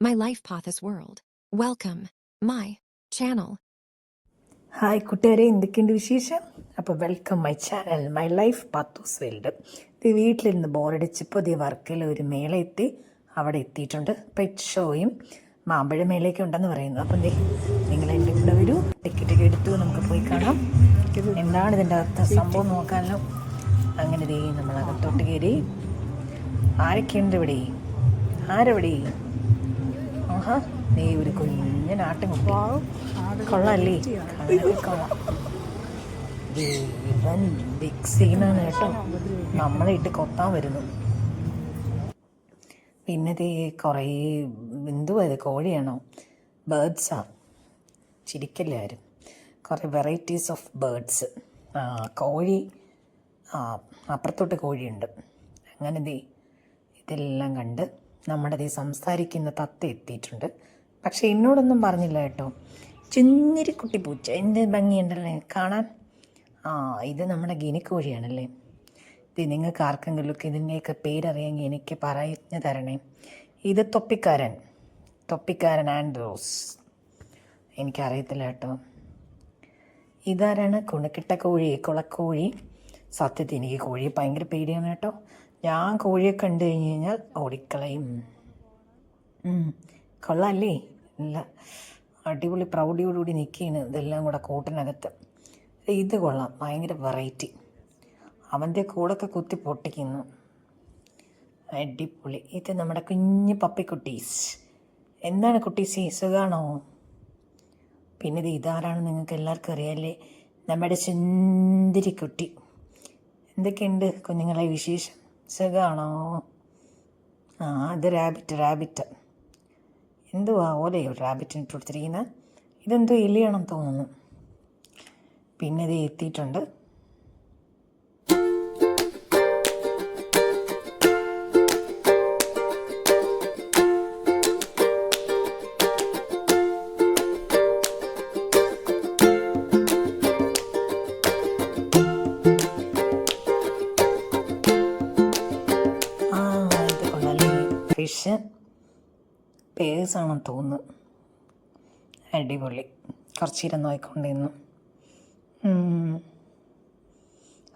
my life path's world. Welcome, my channel. Hi കുട്ടികാരെ എന്തൊക്കെയുണ്ട് വിശേഷം? അപ്പോൾ welcome my channel my life Pathoos world ഇത് വീട്ടിലിരുന്ന് ബോറടിച്ച് പുതിയ വർക്കിൽ ഒരു മേള എത്തി അവിടെ എത്തിയിട്ടുണ്ട് പെറ്റ് ഷോയും മാമ്പഴ മേളയൊക്കെ ഉണ്ടെന്ന് പറയുന്നു. അപ്പം നിങ്ങൾ എന്റെ കൂടെ വരൂ. ടിക്കറ്റൊക്കെ എടുത്തു നമുക്ക് പോയി കാണാം. എന്താണ് ഇതിന്റെ അകത്ത് സംഭവം നോക്കാമല്ലോ അങ്ങനെ ദേ നമ്മൾ അകത്തോട്ട് കയറി. ആരൊക്കെയുണ്ട് ഇവിടെ? ആരെവിടെ? ആഹാ. ദേ ഒരു കുഞ്ഞനാട്ടും കൊള്ളാല്ലേ? കാണാനൊക്കെ കൊള്ളാം. ഇവൻ ബിഗ് സീനാണ് കേട്ടോ. നമ്മളെ ഇട്ട് കൊത്താൻ വരുന്നു. പിന്നെ ദേ കുറേ എന്തുവാ ഇത്? കോഴിയാണോ? ബേർഡ്സാ ചിരിക്കല്ലേ ആരും? കുറേ വെറൈറ്റീസ് ഓഫ് ബേർഡ്സ് ആ കോഴി ആ അപ്പുറത്തോട്ട് കോഴിയുണ്ട്. അങ്ങനെ ദേ ഇതെല്ലാം കണ്ട് നമ്മുടെ സംസാരിക്കുന്ന തത്ത എത്തിയിട്ടുണ്ട്. പക്ഷേ എന്നോടൊന്നും പറഞ്ഞില്ല കേട്ടോ. ചുന്നിരി കുട്ടി പൂച്ച എന്ത് ഭംഗിയുണ്ടല്ലേ കാണാൻ? ആ ഇത് നമ്മുടെ ഗിനിക്കോഴിയാണല്ലേ ഇത് നിങ്ങൾക്ക് ആർക്കെങ്കിലും ഇതിന്റെയൊക്കെ പേരറിയാമെങ്കിൽ എനിക്ക് പറഞ്ഞു തരണേ. ഇത് തൊപ്പിക്കാരൻ. തൊപ്പിക്കാരൻ ആൻഡ് റോസ് എനിക്കറിയത്തില്ല കേട്ടോ. ഇതാരാണ്? കുണക്കിട്ട കോഴി കുളക്കോഴി. സത്യത്തിൽ എനിക്ക് കോഴിയെ ഭയങ്കര പേടിയാണ് കേട്ടോ. ഞാൻ കോഴിയെ കണ്ടു കഴിഞ്ഞ് കഴിഞ്ഞാൽ ഓടിക്കളയും. കൊള്ളാമല്ലേ ഇല്ല അടിപൊളി പ്രൗഢിയോടുകൂടി നിൽക്കുകയാണ് ഇതെല്ലാം കൂടെ കൂട്ടിനകത്ത്. ഇത് കൊള്ളാം. ഭയങ്കര വെറൈറ്റി. അവന്റെ കൂടൊക്കെ കുത്തി പൊട്ടിക്കുന്നു. അടിപൊളി. ഇത് നമ്മുടെ കുഞ്ഞു പപ്പിക്കുട്ടീസ്. എന്താണ് കുട്ടീസ്? സുഖാണോ? പിന്നെ ഇത് ഇതാരാണ് നിങ്ങൾക്ക് എല്ലാവർക്കും അറിയാല്ലേ? നമ്മുടെ സുന്ദരി കുട്ടി എന്തൊക്കെയുണ്ട് കുഞ്ഞുങ്ങളെ വിശേഷം? സുഖമാണോ ആ അത് റാബിറ്റ് റാബിറ്റ് എന്തുവാ ഓലയോ റാബിറ്റിന് ഇട്ട് കൊടുത്തിരിക്കുന്നത് ഇതെന്തോ എലിയാണെന്ന് തോന്നുന്നു. പിന്നെ ഇത് എത്തിയിട്ടുണ്ട്. ഫിഷ് പേഴ്സാണെന്ന് തോന്നുന്നു. അടിപൊളി. കുറച്ച് നേരം നോക്കിക്കൊണ്ടിരുന്നു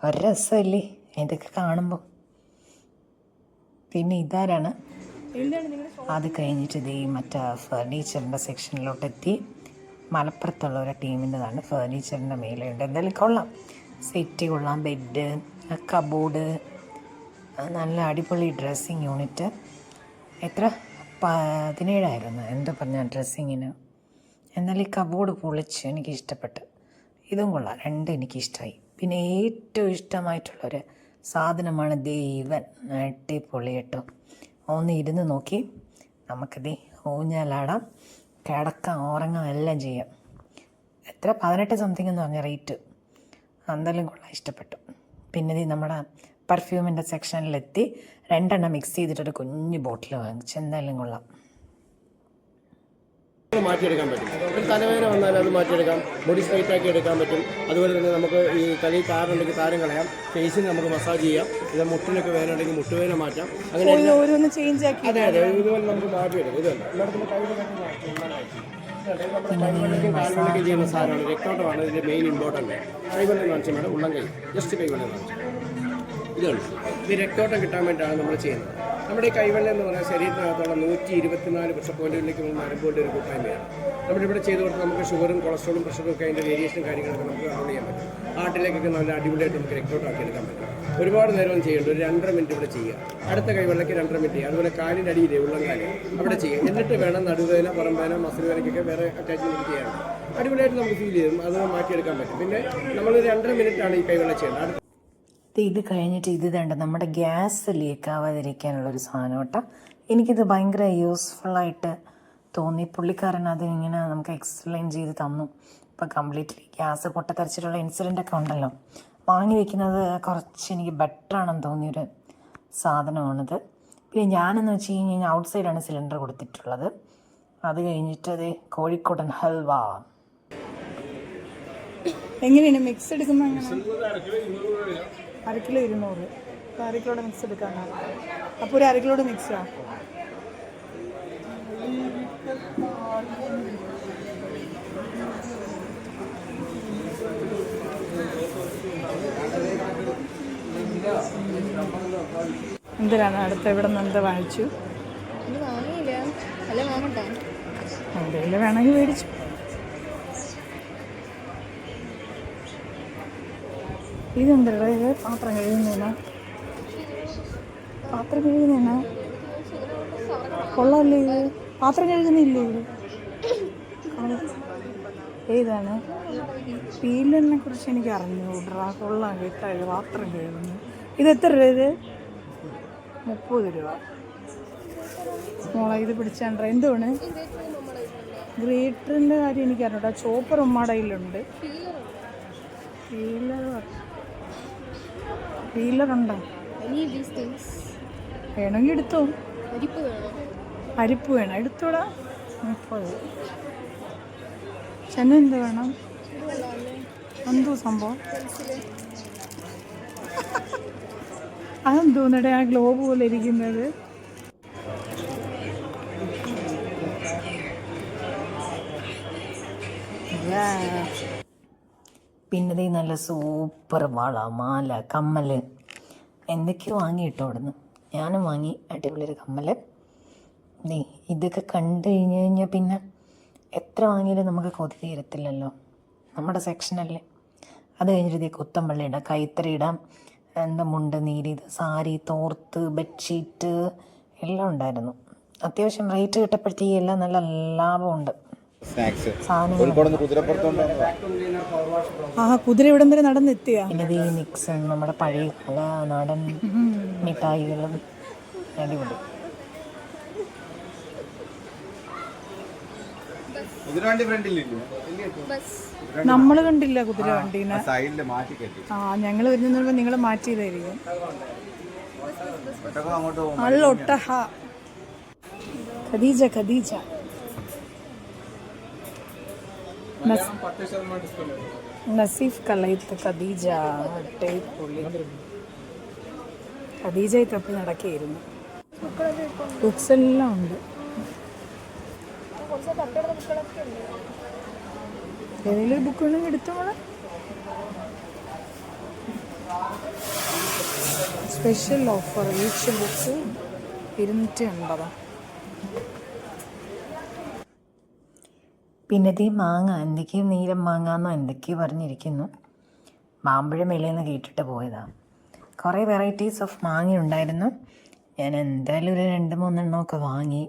ഒരു രസമല്ലേ ഇതൊക്കെ കാണുമ്പോൾ പിന്നെ ഇതാരാണ്? അത് കഴിഞ്ഞിട്ട് ഇത് ഈ മറ്റേ ഫേർണിച്ചറിന്റെ സെക്ഷനിലോട്ട് എത്തി മലപ്പുറത്തുള്ള ഒരു ടീമിന്റെതാണ് ഫേർണിച്ചറിന്റെ മേലെയുണ്ട്. എന്തായാലും കൊള്ളാം. സെറ്റ് കൊള്ളാം. ബെഡ് കബോർഡ് നല്ല അടിപൊളി ഡ്രസ്സിങ് യൂണിറ്റ് എത്ര? പതിനേഴായിരുന്നു. എന്തോ പറഞ്ഞ ഡ്രസ്സിങ്ങിന്? എന്നാൽ ഈ കബോർഡ് പൊളിച്ച് എനിക്ക് ഇഷ്ടപ്പെട്ട് ഇതും കൊള്ളാം. രണ്ടും എനിക്കിഷ്ടമായി പിന്നെ ഏറ്റവും ഇഷ്ടമായിട്ടുള്ളൊരു സാധനമാണ് ദൈവൻ അടിപൊളി കേട്ടോ. ഒന്ന് ഇരുന്ന് നോക്കി. നമുക്കിത് ഊഞ്ഞാലാടാം. കിടക്കാം ഉറങ്ങാം എല്ലാം ചെയ്യാം. എത്ര? പതിനെട്ട് സംതിങ് എന്ന് പറഞ്ഞ റേറ്റ്. എന്തായാലും കൊള്ളാം. ഇഷ്ടപ്പെട്ടു. പിന്നെ ഇത് നമ്മുടെ പെർഫ്യൂമിന്റെ സെക്ഷനിലെത്തി രണ്ടെണ്ണം മിക്സ് ചെയ്തിട്ടൊരു കുഞ്ഞു ബോട്ടിൽ വാങ്ങിച്ചു. എന്തായാലും കൊള്ളാം. മാറ്റിയെടുക്കാൻ പറ്റും. ഒരു തലവേദന വന്നാൽ അത് മാറ്റിയെടുക്കാം. ബോഡി സ്ട്രൈറ്റ് ആക്കി എടുക്കാൻ പറ്റും. അതുപോലെ തന്നെ നമുക്ക് ഈ തലയിൽ താരുണ്ടെങ്കിൽ താരം കളയാം. ഫേസിന് നമുക്ക് മസാജ് ചെയ്യാം. ഇത് മുട്ടിനൊക്കെ വേദന ഉണ്ടെങ്കിൽ മുട്ടുവേദന മാറ്റാം. അങ്ങനെ എല്ലാം- ഓരോന്ന് ചേഞ്ച് ആക്കി അതെ അതെ. ഇതുപോലെ നമുക്ക് മാറ്റിയെടുക്കും ഇതല്ല എല്ലായിടത്തും കാൽവെള്ളൊക്കെ ചെയ്യുന്ന സാധനമാണ്. രക്തോട്ടമാണ് ഇതിന്റെ മെയിൻ ഇമ്പോർട്ടന്റ് കൈവെള്ളം കാണിച്ചാൽ മേഡം ഉള്ളം കൈ. ജസ്റ്റ് കൈവെള്ളം കാണിച്ചു. ഇത് രക്തോട്ടം കിട്ടാൻ വേണ്ടിയിട്ടാണ് നമ്മൾ ചെയ്യുന്നത്. നമ്മുടെ ഈ കൈവെള്ളം എന്ന് പറയുന്നത് ശരീരത്തിനകത്തുള്ള നൂറ്റി ഇരുപത്തിനാല് പ്രഷർ പോയിന്റുകളിലേക്ക് നമ്മൾ നരമ്പുകളുടെ ഒരു കൂട്ടായ്മയാണ്. നമ്മുടെ നമ്മളിവിടെ ചെയ്ത് കൊടുത്ത് നമുക്ക് ഷുഗറും കൊളസ്ട്രോളും പ്രഷറും ഒക്കെ അതിന്റെ വേരിയേഷനും കാര്യങ്ങളൊക്കെ നമുക്ക് കൺട്രോൾ ചെയ്യാൻ പറ്റും. ഹാർട്ടിലേക്കൊക്കെ നല്ല അടിപൊളിയായിട്ട് നമുക്ക് രക്തോട്ടാക്കി എടുക്കാൻ പറ്റും. ഒരുപാട് നേരം ചെയ്യേണ്ട ഒരു രണ്ടര മിനിറ്റ് ഇവിടെ ചെയ്യുക. അടുത്ത കൈവെള്ളയ്ക്ക് രണ്ടര മിനിറ്റ് ചെയ്യുക. അതുപോലെ കാലിന്റെ അടിയിലെ ഉള്ളം കാൽ അവിടെ ചെയ്യുക. എന്നിട്ട് വേണം നടുവേദന പുറംവേദന മസിൽ വേദനയ്ക്കൊക്കെ വേറെ അറ്റാച്ച്മെന്റ് ചെയ്യാറുണ്ട് അടിപൊളിയായിട്ട് നമുക്ക് ഫീൽ ചെയ്യും. അത് മാറ്റിയെടുക്കാൻ പറ്റും. പിന്നെ നമ്മൾ രണ്ടര മിനിറ്റാണ് ഈ കൈവെള്ളം ചെയ്യേണ്ടത്. ഇത് ഇത് കഴിഞ്ഞിട്ട് ഇത് വേണ്ട. നമ്മുടെ ഗ്യാസ് ലീക്ക് ആവാതിരിക്കാനുള്ളൊരു സാധനം കേട്ടോ എനിക്കിത് ഭയങ്കര യൂസ്ഫുള്ളായിട്ട് തോന്നി. പുള്ളിക്കാരൻ അതിങ്ങനെ നമുക്ക് എക്സ്പ്ലെയിൻ ചെയ്ത് തന്നു. ഇപ്പോൾ കംപ്ലീറ്റ്ലി ഗ്യാസ് പൊട്ടത്തരച്ചിട്ടുള്ള ഇൻസിഡന്റ് ഒക്കെ ഉണ്ടല്ലോ. വാങ്ങി വയ്ക്കുന്നത് കുറച്ച് എനിക്ക് ബെറ്റർ ആണെന്ന് തോന്നിയൊരു സാധനമാണിത്. പിന്നെ ഞാനെന്ന് വെച്ച് കഴിഞ്ഞാൽ ഔട്ട് സൈഡാണ് സിലിണ്ടർ കൊടുത്തിട്ടുള്ളത്. അത് കഴിഞ്ഞിട്ട് അത് കോഴിക്കോടൻ ഹൽവ. എങ്ങനെയാണ്? മിക്സ് എടുക്കുന്നത് അര കിലോ ഇരുന്നൂറ്. അപ്പോൾ അര കിലോയുടെ മിക്സ് എടുക്കാൻ അപ്പോൾ ഒരു അര കിലോയുടെ മിക്സാണ് എന്തിനാണ് അടുത്ത ഇവിടെ നിന്ന് എന്താ വാങ്ങിച്ചു? വാങ്ങിയില്ല. അല്ല വാങ്ങട്ടെ. എന്തെങ്കിലും വേണമെങ്കിൽ മേടിച്ചു. ഇതെന്തടാ ഇത്? പാത്രം കഴുകുന്നതിനാ പാത്രം കഴുകുന്നതിനാ കൊള്ളാമല്ലേ ഇത്? പാത്രം കഴുകുന്നില്ലേ ഇത്? ഏതാണ്? പീലിനെ കുറിച്ച് എനിക്ക് അറിഞ്ഞൂടാ കൊള്ളാം കേട്ടോ പാത്രം കഴുകുന്നു ഇത് എത്ര രൂപ ഇത്? മുപ്പത് രൂപ. മോളെ ഇത് പിടിച്ചാണ്ട? എന്തുവാണ്? ഗ്രേറ്ററിന്റെ കാര്യം എനിക്ക് അറിഞ്ഞൂടാ ചോപ്പർ ഉമ്മാടയിലുണ്ട് കയ്യിലുണ്ട്. പീലർ തിങ്സ് വേണമെങ്കിൽ എടുത്തോ. അരിപ്പ് വേണം? എടുത്തോടാ. ചെന്ന എന്ത് വേണം? എന്തോ സംഭവം? അതെന്തോന്നടേ ആ ഗ്ലോബ് പോലെ ഇരിക്കുന്നത്. പിന്നെ ദേ നല്ല സൂപ്പർ വള മാല കമ്മൽ എന്തൊക്കെയോ വാങ്ങിയിട്ടോ അവിടെ അവിടുന്ന്. ഞാനും വാങ്ങി അടിപൊളിയൊരു കമ്മൽ ദേ ഇതൊക്കെ കണ്ടു കഴിഞ്ഞ് കഴിഞ്ഞാൽ പിന്നെ എത്ര വാങ്ങിയാലും നമുക്ക് കൊതി തീരത്തില്ലല്ലോ. നമ്മുടെ സെക്ഷനല്ലേ അത് കഴിഞ്ഞിട്ട് ഇതേ കുത്തമ്പള്ളി ഇടാം കൈത്തറി ഇടാം. എന്താ മുണ്ട് നീരിത് സാരി തോർത്ത് ബെഡ്ഷീറ്റ് എല്ലാം ഉണ്ടായിരുന്നു. അത്യാവശ്യം റേറ്റ് കിട്ടപ്പോഴത്തേക്കും എല്ലാം നല്ല ലാഭമുണ്ട്. ആ കുതിര ഇവിടം വരെ നടന്നെത്തിയ? പിന്നെ ഈ മിക്സ് നമ്മുടെ പഴയ കല നാടൻ മിഠായികളും അടിപൊളി. നമ്മൾ കണ്ടില്ല കുതിര വണ്ടീനെ. ആ ഞങ്ങൾ വരുന്ന നിങ്ങൾ മാറ്റിയതായിരിക്കും. അള്ളൊട്ടഹ. ഖദീജ ഖദീജ. നസീഫ് കളയത്ത് ഖദീജ പുള്ളി ഖദീജ തപ്പി നടക്കുകയായിരുന്നു. ബുക്സ് എല്ലാം ഉണ്ട്. ഏതെങ്കിലും ഒരു ബുക്ക് വേണമെങ്കിൽ എടുത്തു മോളെ? സ്പെഷ്യൽ ഓഫർ ഈച്ച് ബുക്ക് ഇരുന്നൂറ്റി അൻപതാ. പിന്നെ ഈ മാങ്ങ എന്തൊക്കെയോ നീലം മാങ്ങാന്നോ എന്തൊക്കെയോ പറഞ്ഞിരിക്കുന്നു. മാമ്പഴം മേലേന്ന് കേട്ടിട്ട് പോയതാണ് കുറേ വെറൈറ്റീസ് ഓഫ് മാങ്ങ ഉണ്ടായിരുന്നു ഞാൻ എന്തായാലും ഒരു രണ്ട് മൂന്നെണ്ണമൊക്കെ വാങ്ങി.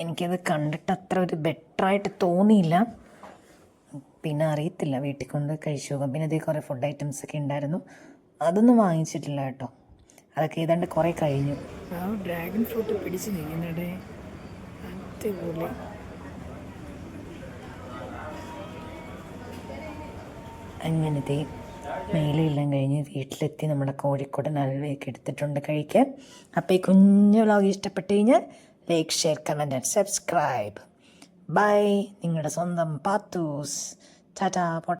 എനിക്കത് കണ്ടിട്ട് അത്ര ഒരു ബെറ്ററായിട്ട് തോന്നിയില്ല. പിന്നെ അറിയത്തില്ല വീട്ടിൽ കൊണ്ട് കഴിച്ചു നോക്കാം. പിന്നെ ഇതേ കുറേ ഫുഡ് ഐറ്റംസ് ഒക്കെ ഉണ്ടായിരുന്നു. അതൊന്നും വാങ്ങിച്ചിട്ടില്ല കേട്ടോ. അതൊക്കെ ഏതാണ്ട് കുറേ കഴിഞ്ഞു. ആ ഡ്രാഗൺ ഫ്രൂട്ട് പിടിച്ച് നിൽക്കുന്നുണ്ടേ അടിപൊളി. അങ്ങനത്തെ മേലെയെല്ലാം കഴിഞ്ഞ് വീട്ടിലെത്തി നമ്മുടെ കോഴിക്കോടൻ അൽവയൊക്കെ എടുത്തിട്ടുണ്ട് കഴിക്കാൻ. അപ്പോൾ ഈ കുഞ്ഞു വ്ളോഗ് ഇഷ്ടപ്പെട്ട് കഴിഞ്ഞാൽ like share comment and subscribe bye നിങ്ങളുടെ സ്വന്തം പാത്തൂസ്. ടാറ്റാ